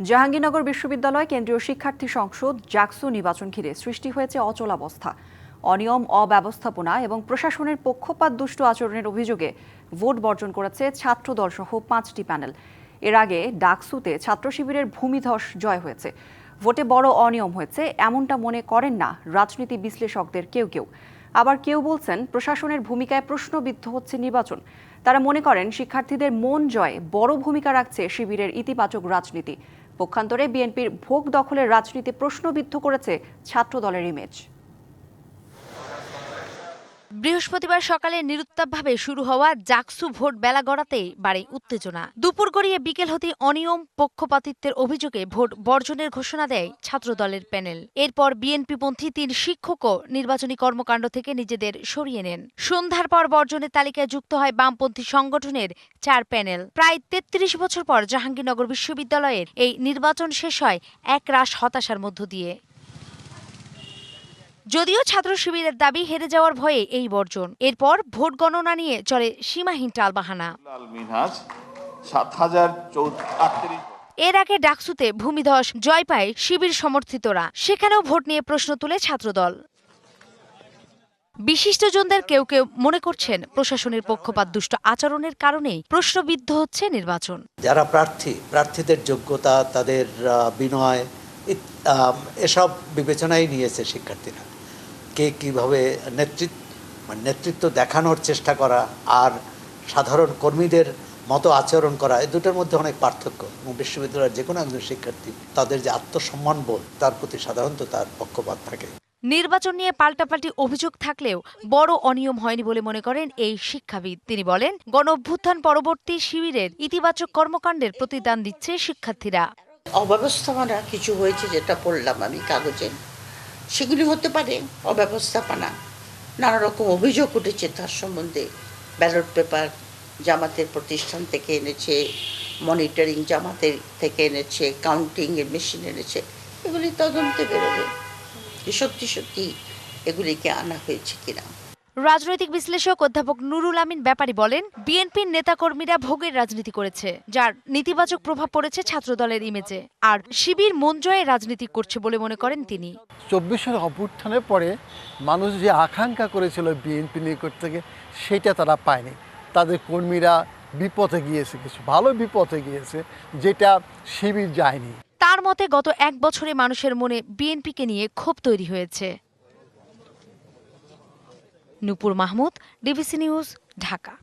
জাহাঙ্গীরনগর বিশ্ববিদ্যালয় কেন্দ্রীয় শিক্ষার্থী সংসদ জাকসু নির্বাচন ঘিরে সৃষ্টি হয়েছে অচলাবস্থা অনিয়ম, অব্যবস্থাপনা এবং প্রশাসনের পক্ষপাত দুষ্ট আচরণের অভিযোগে ভোট বর্জন করেছে ছাত্রদল সহ পাঁচটি প্যানেল। এর আগে ডাকসুতে ছাত্র শিবিরের ভূমিধস জয় হয়েছে। ভোটে বড় অনিয়ম হয়েছে, এমনটা মনে করেন না রাজনীতি বিশ্লেষকদের কেউ কেউ। আবার কেউ বলছেন প্রশাসনের ভূমিকায় প্রশ্নবিদ্ধ হচ্ছে নির্বাচন। তারা মনে করেন শিক্ষার্থীদের মন জয়ে বড় ভূমিকা রাখছে শিবিরের ইতিবাচক রাজনীতি। পক্ষান্তরে বিএনপির ভোগ দখলের রাজনীতি প্রশ্নবিদ্ধ করেছে ছাত্র দলের ইমেজ বৃহস্পতিবার সকালে নিরুত্তাপভাবে শুরু হওয়া জাকসু ভোট বেলা গড়াতেই বাড়ে উত্তেজনা। দুপুর গড়িয়ে বিকেল হতে অনিয়ম, পক্ষপাতিত্বের অভিযোগে ভোট বর্জনের ঘোষণা দেয় ছাত্রদলের প্যানেল। এরপর বিএনপিপন্থী তিন শিক্ষকও নির্বাচনী কর্মকাণ্ড থেকে নিজেদের সরিয়ে নেন। সন্ধ্যার পর বর্জনের তালিকায় যুক্ত হয় বামপন্থী সংগঠনের চার প্যানেল। প্রায় তেত্রিশ বছর পর জাহাঙ্গীরনগর বিশ্ববিদ্যালয়ের এই নির্বাচন শেষ হয় এক রাশ হতাশার মধ্য দিয়ে। যদিও ছাত্র শিবিরের দাবি হেরে যাওয়ার ভয়ে এই বর্জন। এরপর ভোট গণনা নিয়ে চলে সীমাহীন টালবাহানা। লাল সাত হাজার এর আগে ডাকসুতে ভূমিধস জয় পায় শিবির সমর্থিতরা। সেখানেও ভোট নিয়ে প্রশ্ন তুলে ছাত্রদল। বিশিষ্টজনদের কেউ কেউ মনে করছেন প্রশাসনের পক্ষপাত দুষ্ট আচরণের কারণেই প্রশ্নবিদ্ধ হচ্ছে নির্বাচন। যারা প্রার্থী প্রার্থীদের যোগ্যতা তাদের বিনয় এসব বিবেচনায় নিয়েছে শিক্ষার্থীরা। কে কীভাবে নেতৃত্ব মানে নেতৃত্ব দেখানোর চেষ্টা করা আর সাধারণ কর্মীদের মতো আচরণ করা এই দুটোর মধ্যে অনেক পার্থক্য। এবং বিশ্ববিদ্যালয়ের যে কোনো একজন শিক্ষার্থী তাদের যে আত্মসম্মান বোধ তার প্রতি সাধারণত তার পক্ষপাত থাকে। নির্বাচন নিয়ে পাল্টাপাল্টি অভিযোগ থাকলেও বড় অনিয়ম হয়নি বলে মনে করেন এই শিক্ষাবিদ। তিনি বলেন গণ অভ্যুত্থান পরবর্তী শিবিরের ইতিবাচক কর্মকাণ্ডের প্রতিদান দিচ্ছে শিক্ষার্থীরা। অব্যবস্থাপনা কিছু হয়েছে যেটা পড়লাম আমি কাগজে। সেগুলি হতে পারে অব্যবস্থাপনা নানা রকম অভিযোগ উঠেছে তার সম্বন্ধে। ব্যালট পেপার জামাতের প্রতিষ্ঠান থেকে এনেছে, মনিটরিং জামাতের থেকে এনেছে, কাউন্টিংয়ের মেশিন এনেছে, এগুলি তদন্তে বেরোবে। সত্যি সত্যি এগুলিকে আনা হয়েছে কিনা? রাজনৈতিক বিশ্লেষক অধ্যাপক নুরুল আমিন ব্যাপারী বলেন, বিএনপির নেতাকর্মীরা ভোগের রাজনীতি করেছে, যার নেতিবাচক প্রভাব পড়েছে ছাত্রদলের ইমেজে আর শিবির মন জয়ে রাজনীতি করছে বলে মনে করেন তিনি। চব্বিশের অভ্যুত্থানের পরে মানুষ যে আকাঙ্ক্ষা করেছিল বিএনপি নিকট থেকে, সেটা তারা পায়নি। তাদের কর্মীরা বিপথে গিয়েছে, কিছু ভালো বিপথে গিয়েছে, যেটা শিবির যায়নি। তার মতে গত এক বছরে মানুষের মনে বিএনপিকে নিয়ে ক্ষোভ তৈরি হয়েছে। Nupur Mahmud, DBC news, Dhaka.